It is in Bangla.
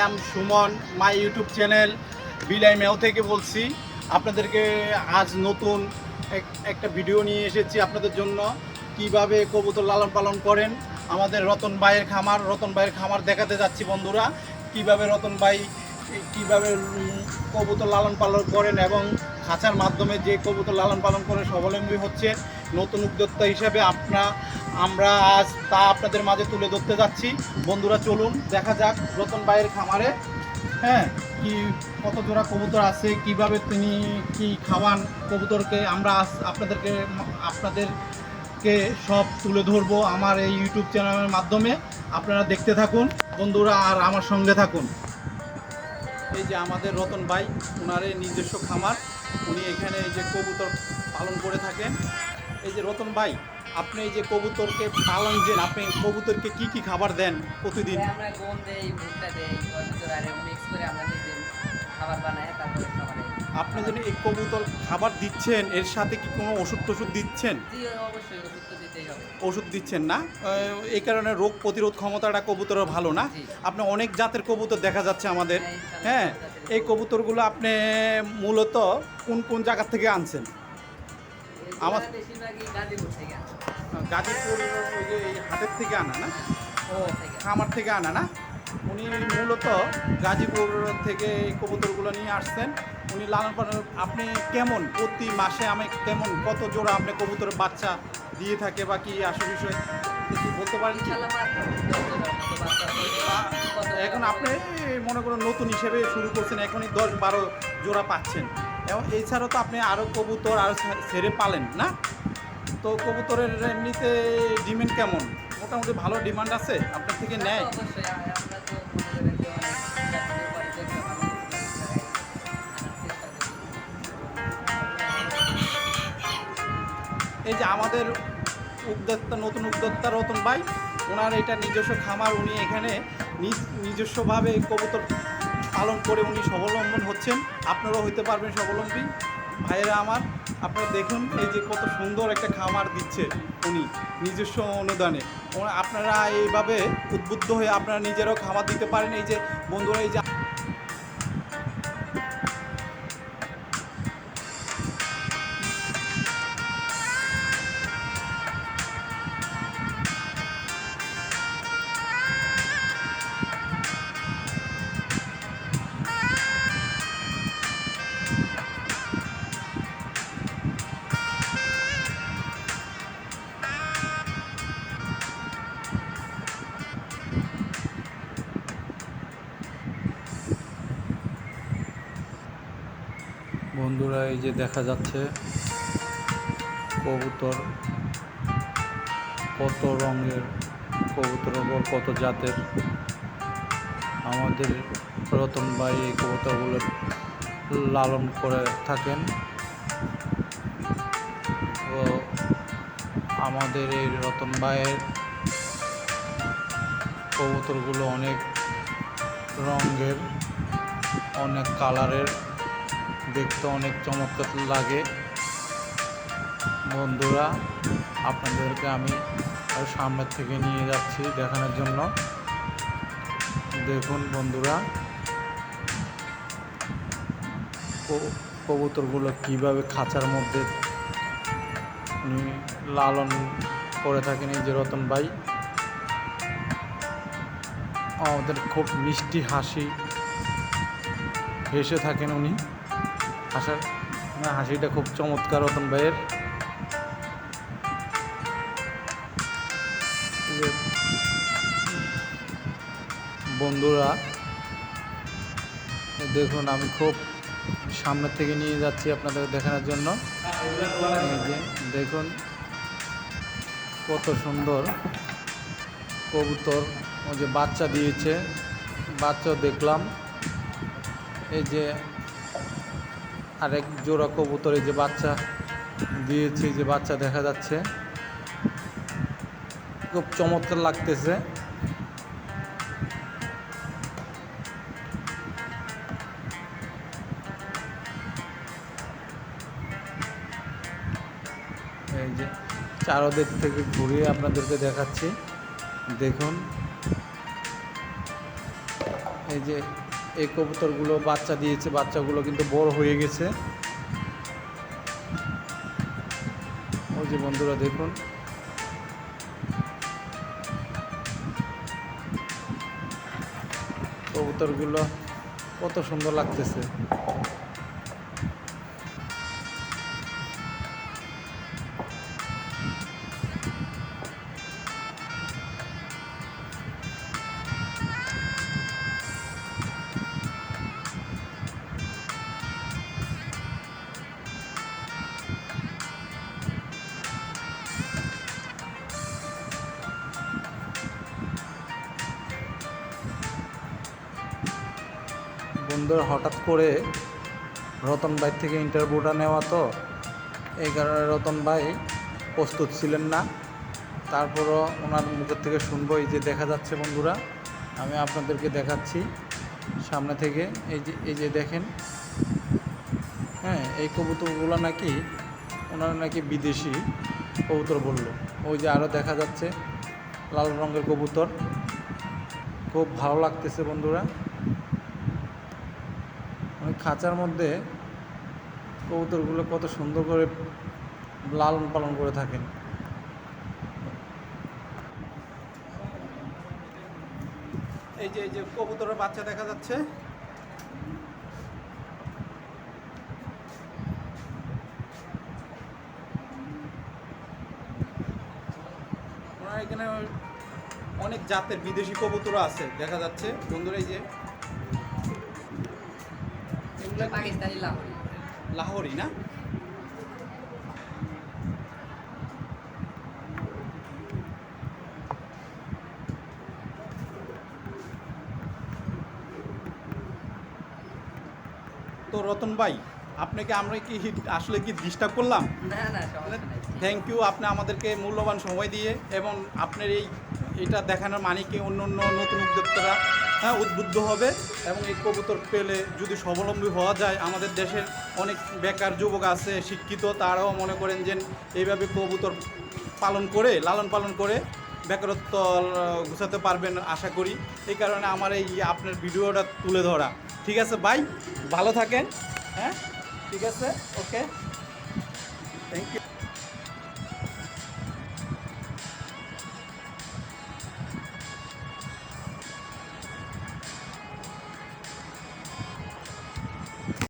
Am, Suman, my YouTube channel, Bilai meow থেকে বলছি। আপনাদেরকে আজ নতুন এক- একটা ভিডিও নিয়ে এসেছি আপনাদের জন্য। কীভাবে কবুতর লালন পালন করেন? আমাদের রতন ভাইয়ের খামার, রতন ভাইয়ের খামার দেখাতে যাচ্ছি বন্ধুরা। কীভাবে রতন ভাই, কীভাবে কবুতর লালন পালন করেন এবং খাঁচার মাধ্যমে যে কবুতর লালন পালন করে স্বাবলম্বী হচ্ছে। নতুন উদ্যোক্তা হিসাবে আপনা আমরা আজ তা আপনাদের মাঝে তুলে ধরতে যাচ্ছি। বন্ধুরা, চলুন, দেখা যাক রতন ভাইয়ের খামারে হ্যাঁ কি কত জোড়া কবুতর আছে, কীভাবে তিনি কি খাওয়ান কবুতরকে আমরা আপনাদেরকে আপনাদেরকে সব তুলে ধরবো আমার এই ইউটিউব চ্যানেলের মাধ্যমে। আপনারা দেখতে থাকুন, বন্ধুরা, আর আমার সঙ্গে থাকুন। এই যে আমাদের রতন ভাই ওনার নিজস্ব খামার, উনি এখানে এই যে কবুতর পালন করে থাকেন। এই যে রতন ভাই আপনি যে কবুতরকে পালন দেন আপনি কবুতরকে কি কি খাবার দেন প্রতিদিন? আমরা গম দেই ভুট্টা দেই আর মিক্স করে আমরা নিজে খাবার বানাই তারপরে খাবার আপনি যদি এই কবুতর খাবার দিচ্ছেন এর সাথে কি কোনো ওষুধ টষুধ দিচ্ছেন? জি অবশ্যই ওষুধ তো দিতেই হবে। ওষুধ দিচ্ছেন না? এই কারণে রোগ প্রতিরোধ ক্ষমতাটা কবুতরের ভালো না। আপনি অনেক জাতের কবুতর দেখা যাচ্ছে আমাদের। হ্যাঁ, হ্যাঁ এই কবুতরগুলো আপনি মূলত কোন কোন জায়গা থেকে আনছেন? আমার- বেশিরভাগই গাজীপুর থেকে আসে। গাজীপুর ওই যে এই হাটের থেকে আনা না? ও খামার থেকে আনা না? উনি মূলত গাজীপুর থেকে এই কবুতরগুলো নিয়ে আসছেন। উনি লালন পালন আপনি কেমন প্রতি মাসে আমি কেমন কত জোড়া আপনি কবুতরের বাচ্চা দিয়ে থাকে বা কি আসল বিষয় কিছু বলতে পারেন এখন আপনি মনে করুন নতুন হিসেবে শুরু করছেন এখনই দশ বারো জোড়া পাচ্ছেন। এবং এছাড়াও তো আপনি আরও কবুতর আরও ছেড়ে পালেন না? তো কবুতরের এমনিতে ডিমান্ড কেমন? মোটামুটি ভালো ডিমান্ড আছে? আপনার থেকে নেয়। এই যে আমাদের উদ্যোক্তা নতুন উদ্যোক্তা রতন ভাই ওনার এটা নিজস্ব খামার উনি এখানে নিজ নিজস্বভাবে কবুতর পালন করে উনি স্বাবলম্বন হচ্ছেন। আপনারাও হইতে পারবেন স্বাবলম্বী। ভাইয়েরা আমার, আপনারা দেখুন এই যে কত সুন্দর একটা খামার দিচ্ছে উনি, নিজস্ব অনুদানে। আপনারা এইভাবে উদ্বুদ্ধ হয়ে আপনারা নিজেরাও খামার দিতে পারেন। এই যে বন্ধুরা, এই যে বন্ধুরা, এই যে দেখা যাচ্ছে কবুতর, কত রঙের কবুতর বল কত জাতের। আমাদের রতন ভাই এই কবুতরগুলো লালন করে থাকেন। ও আমাদের এই রতন ভাইয়ের কবুতরগুলো অনেক রঙের, অনেক কালারের। দেখতে অনেক চমৎকার লাগে। বন্ধুরা, আপনাদেরকে আমি আরও সামনের থেকে নিয়ে যাচ্ছি দেখানোর জন্য। দেখুন বন্ধুরা কবুতরগুলো কীভাবে খাঁচার মধ্যে লালন করে থাকেন এই যে রতন ভাই। আমাদের খুব মিষ্টি হাসি হেসে থাকেন উনি। হাসার। হাসিটা খুব চমৎকার রতন ভাইয়ের। বন্ধুরা, দেখুন, আমি খুব সামনের থেকে নিয়ে যাচ্ছি আপনাদের দেখানোর জন্য। দেখুন, কত সুন্দর কবুতর, ও যে বাচ্চা দিয়েছে, বাচ্চাও দেখলাম। এই যে আরেক জোড়া কবুতর যে বাচ্চা দিয়েছে যে বাচ্চা দেখা যাচ্ছে। খুব চমৎকার লাগতেছে। এই যে চারোদিক থেকে ঘুরিয়ে আপনাদেরকে দেখাচ্ছি। দেখুন। এই যে এই কবুতরগুলো বাচ্চা দিয়েছে, বাচ্চাগুলো কিন্তু বড় হয়ে গেছে। ওই যে বন্ধুরা দেখুন। কবুতরগুলো কত সুন্দর লাগতেছে। বন্ধুরা হঠাৎ করে রতন ভাই থেকে ইন্টারভিউটা নেওয়া তো, এই কারণে রতন ভাই প্রস্তুত ছিলেন না। তারপরও ওনার মুখের থেকে শুনব, এই যে দেখা যাচ্ছে বন্ধুরা, আমি আপনাদেরকে দেখাচ্ছি সামনে থেকে, এই যে এই যে দেখেন হ্যাঁ এই কবুতরগুলো নাকি, ওনারা নাকি বিদেশি কবুতর বলল। ওই যে আরও দেখা যাচ্ছে, লাল রঙের কবুতর। খুব ভালো লাগতেছে বন্ধুরা। খাঁচার মধ্যে কবুতরগুলো কত সুন্দর করে লালন পালন করে থাকেন। এই যে এই যে কবুতরের বাচ্চা দেখা যাচ্ছে। এখানে অনেক জাতের বিদেশি কবুতর আছে, দেখা যাচ্ছে। বন্ধুরা, এই যে এগুলো পাকিস্তানি লাহোরি। লাহোরি না? তো রতন ভাই আপনাকে আমরা কি আসলে কি ডিস্টার্ব করলাম? না না থ্যাংক ইউ আপনি আমাদেরকে মূল্যবান সময় দিয়ে এবং আপনার এই এটা দেখানোর মানে কি অন্য অন্য নতুন উদ্যোক্তারা হ্যাঁ উদ্বুদ্ধ হবে এবং এই কবুতর পেলে যদি স্বাবলম্বী হওয়া যায়, আমাদের দেশের অনেক বেকার যুবক আছে, শিক্ষিত, তারাও মনে করেন যে এইভাবে কবুতর পালন করে, লালন পালন করে বেকারত্ব ঘুচাতে পারবেন আশা করি। এই কারণে আমার এই আপনার ভিডিওটা তুলে ধরা। ঠিক আছে ভাই? ভালো থাকেন হ্যাঁ? ঠিক আছে? ওকে? Thank you